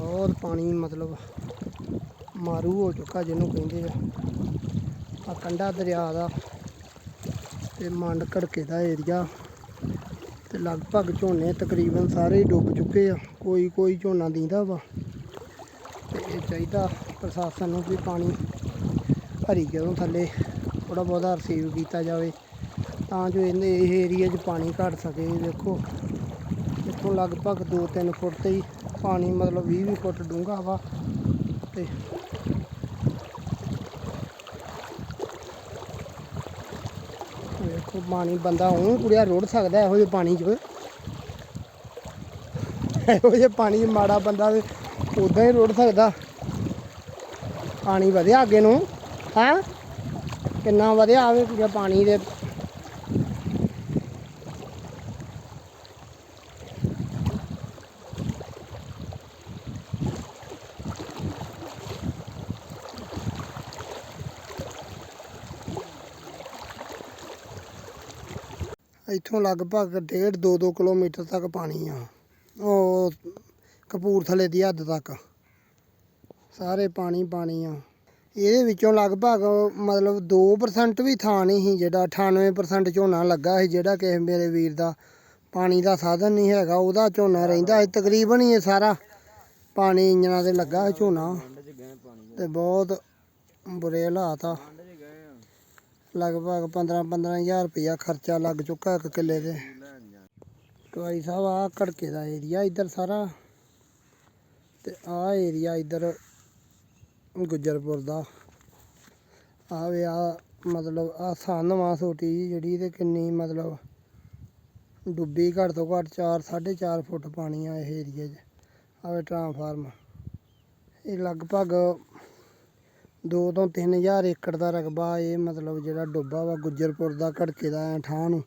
ਬਹੁਤ ਪਾਣੀ ਮਤਲਬ ਮਾਰੂ ਹੋ ਚੁੱਕਾ ਜਿਹਨੂੰ ਕਹਿੰਦੇ ਆ। ਆ ਕੰਢਾ ਦਰਿਆ ਦਾ ਤੇ ਮੰਡ ਘੜਕੇ ਦਾ ਏਰੀਆ ਤੇ ਲਗਭਗ ਝੋਨੇ ਤਕਰੀਬਨ ਸਾਰੇ ਡੁੱਬ ਚੁੱਕੇ ਆ। ਕੋਈ ਕੋਈ ਝੋਨਾ ਦੀਂਦਾ ਵਾ ਤੇ ਇਹ ਚਾਹੀਦਾ ਪ੍ਰਸ਼ਾਸਨ ਨੂੰ ਵੀ ਪਾਣੀ ਭਰੀ ਜਦੋਂ ਥੱਲੇ ਥੋੜਾ ਬਹੁਤਾ ਰਿਸੀਵ ਕੀਤਾ ਜਾਵੇ ਤਾਂ ਜੋ ਇਹਨੇ ਇਹ ਏਰੀਆ 'ਚ ਪਾਣੀ ਘਟ ਸਕੇ। ਦੇਖੋ, ਇੱਥੋਂ ਲਗਭਗ 2-3 ਫੁੱਟ ਤੇ ਹੀ ਪਾਣੀ ਮਤਲਬ 20-20 ਫੁੱਟ ਡੂੰਘਾ ਵਾ ਤੇ ਵੇਖੋ ਪਾਣੀ ਬੰਦਾ ਉਹ ਕੁੜਿਆ ਰੋੜ ਸਕਦਾ ਇਹੋ ਜਿਹੇ ਪਾਣੀ 'ਚ। ਇਹੋ ਜਿਹੇ ਪਾਣੀ 'ਚ ਮਾੜਾ ਬੰਦਾ ਉਦਾਂ ਹੀ ਰੋੜ ਸਕਦਾ। ਪਾਣੀ ਵਧਿਆ ਅੱਗੇ ਨੂੰ, ਹੈ? ਕਿੰਨਾ ਵਧਿਆ ਆਵੇ ਕੁੜਿਆ ਪਾਣੀ ਦੇ ਇੱਥੋਂ ਲਗਭਗ ਡੇਢ 2-2 ਕਿਲੋਮੀਟਰ ਤੱਕ ਪਾਣੀ ਆ। ਉਹ ਕਪੂਰਥਲੇ ਦੀ ਹੱਦ ਤੱਕ। ਸਾਰੇ ਪਾਣੀ ਪਾਣੀ ਆ। ਇਹਦੇ ਵਿੱਚੋਂ ਲਗਭਗ ਮਤਲਬ 2% ਵੀ ਥਾਂ ਨਹੀਂ ਸੀ ਜਿਹੜਾ 98% ਝੋਨਾ ਲੱਗਾ ਸੀ ਜਿਹੜਾ ਕਿਸੇ ਮੇਰੇ ਵੀਰ ਦਾ ਪਾਣੀ ਦਾ ਸਾਧਨ ਨਹੀਂ ਹੈਗਾ, ਉਹਦਾ ਝੋਨਾ ਰਹਿੰਦਾ ਸੀ। ਤਕਰੀਬਨ ਹੀ ਇਹ ਸਾਰਾ ਪਾਣੀ ਇੰਜਨਾਂ ਤੇ ਲੱਗਾ ਸੀ ਝੋਨਾ। ਤੇ ਬਹੁਤ ਬੁਰੇ ਹਾਲਾਤ ਆ। ਲਗਭਗ 15 15000 ਰੁਪਇਆ ਖਰਚਾ ਲੱਗ ਚੁੱਕਾ ਇੱਕ ਕਿੱਲੇ ਤੇ। ਟਵਾਈ ਸਾਹਿਬ ਆ ਘੜਕੇ ਦਾ ਏਰੀਆ ਇੱਧਰ ਸਾਰਾ ਤੇ ਆ ਏਰੀਆ ਇੱਧਰ ਗੁੱਜਰਪੁਰ ਦਾ। ਆ ਵੇ ਆ ਮਤਲਬ ਆ ਸੰਨਵਾ ਛੋਟੀ ਜਿਹੜੀ ਤੇ ਕਿੰਨੀ ਮਤਲਬ ਡੁੱਬੀ ਘੱਟ ਤੋਂ ਘੱਟ 4 4.5 ਫੁੱਟ ਪਾਣੀ ਆ ਇਹ ਏਰੀਆ 'ਚ। ਆਵੇ ਵੇ ਟਰਾਂਸਫਾਰਮ ਇਹ ਲਗਭਗ ਦੋ ਤੋਂ 3000 ਏਕੜ ਦਾ ਰਕਬਾ ਇਹ ਮਤਲਬ ਜਿਹੜਾ ਡੁੱਬਾ ਵਾ ਗੁੱਜਰਪੁਰ ਦਾ, ਘੜਕੇ ਦਾ ਠਾਂ ਨੂੰ।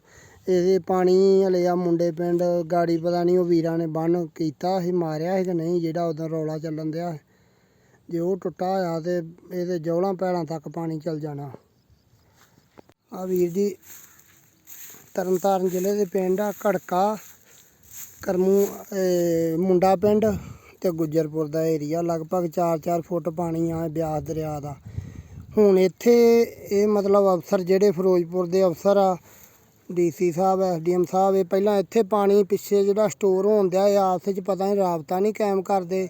ਇਹਦੇ ਪਾਣੀ ਹਲੇ ਆ ਮੁੰਡੇ ਪਿੰਡ ਗਾੜੀ ਪਤਾ ਨਹੀਂ ਉਹ ਵੀਰਾਂ ਨੇ ਬੰਨ ਕੀਤਾ ਸੀ, ਮਾਰਿਆ ਸੀ ਕਿ ਨਹੀਂ, ਜਿਹੜਾ ਉਦੋਂ ਰੌਲਾ ਚੱਲਣ ਦਿਆ ਜੇ ਉਹ ਟੁੱਟਾ ਹੋਇਆ ਤੇ ਇਹਦੇ ਜੌਲਾਂ ਪੈੜਾਂ ਤੱਕ ਪਾਣੀ ਚੱਲ ਜਾਣਾ। ਆ ਵੀਰ ਜੀ, ਤਰਨਤਾਰਨ ਜ਼ਿਲ੍ਹੇ ਦੇ ਪਿੰਡ ਆ ਘੜਕਾ, ਕਰਮੂ ਮੁੰਡਾ ਪਿੰਡ। ਤੇ ਗੁੱਜਰਪੁਰ ਦਾ ਏਰੀਆ ਲਗਭਗ 4-4 ਫੁੱਟ ਪਾਣੀ ਆ ਬਿਆਸ ਦਰਿਆ ਦਾ। ਹੁਣ ਇੱਥੇ ਇਹ ਮਤਲਬ ਅਫਸਰ ਜਿਹੜੇ ਫਿਰੋਜ਼ਪੁਰ ਦੇ ਅਫਸਰ ਆ, ਡੀਸੀ ਸਾਹਿਬ, ਐਸਡੀਐਮ ਸਾਹਿਬ, ਇਹ ਪਹਿਲਾਂ ਇੱਥੇ ਪਾਣੀ ਪਿੱਛੇ ਜਿਹੜਾ ਸਟੋਰ ਹੋਣ ਦਿਆ ਇਹ ਆਪਸ ਵਿੱਚ ਪਤਾ ਨਹੀਂ ਰਾਬਤਾ ਨਹੀਂ ਕਾਇਮ ਕਰਦੇ।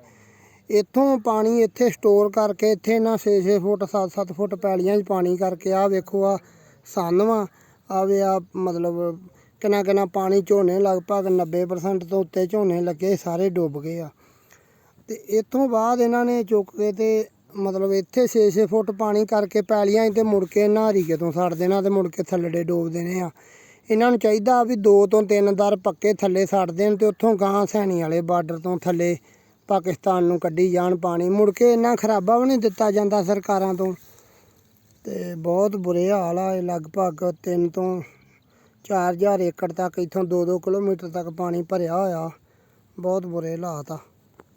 ਇੱਥੋਂ ਪਾਣੀ ਇੱਥੇ ਸਟੋਰ ਕਰਕੇ ਇੱਥੇ ਇਹਨਾਂ 6-6 ਫੁੱਟ 7-7 ਫੁੱਟ ਪੈਲੀਆਂ 'ਚ ਪਾਣੀ ਕਰਕੇ ਆ ਵੇਖੋ ਆ ਸੰਨਵਾ ਆਵੇ ਆ ਮਤਲਬ ਕਿੰਨਾ ਕਿੰਨਾ ਪਾਣੀ ਝੋਨੇ ਲਗਭਗ 90% ਤੋਂ ਉੱਤੇ ਝੋਨੇ ਲੱਗੇ ਸਾਰੇ ਡੁੱਬ ਗਏ ਆ। ਤੇ ਇੱਥੋਂ ਬਾਅਦ ਇਹਨਾਂ ਨੇ ਚੁੱਕ ਕੇ ਤੇ ਮਤਲਬ ਇੱਥੇ 6-6 ਫੁੱਟ ਪਾਣੀ ਕਰਕੇ ਪੈਲੀਆਂ 'ਚ ਤੇ ਮੁੜ ਕੇ ਨਹਾਰੀ ਤੋਂ ਛੱਡ ਦੇਣਾ ਤੇ ਮੁੜ ਕੇ ਥੱਲੜੇ ਡੋਬ ਦੇਣੇ ਆ। ਇਹਨਾਂ ਨੂੰ ਚਾਹੀਦਾ ਵੀ ਦੋ ਤੋਂ ਤਿੰਨ ਦਰ ਪੱਕੇ ਥੱਲੇ ਛੱਡ ਦੇਣ ਤੇ ਉੱਥੋਂ ਗਾਂ ਸੈਣੀ ਵਾਲੇ ਬਾਰਡਰ ਤੋਂ ਥੱਲੇ ਪਾਕਿਸਤਾਨ ਨੂੰ ਕੱਢੀ ਜਾਣ ਪਾਣੀ। ਮੁੜ ਕੇ ਇੰਨਾ ਖਰਾਬਾ ਵੀ ਨਹੀਂ ਦਿੱਤਾ ਜਾਂਦਾ ਸਰਕਾਰਾਂ ਤੋਂ। ਤੇ ਬਹੁਤ ਬੁਰੇ ਹਾਲ ਆ ਇਹ ਲਗਭਗ 3 ਤੋਂ 4000 ਏਕੜ ਤੱਕ ਇੱਥੋਂ 2-2 ਕਿਲੋਮੀਟਰ ਤੱਕ ਪਾਣੀ ਭਰਿਆ ਹੋਇਆ। ਬਹੁਤ ਬੁਰੇ ਹਾਲਾਤ ਆ।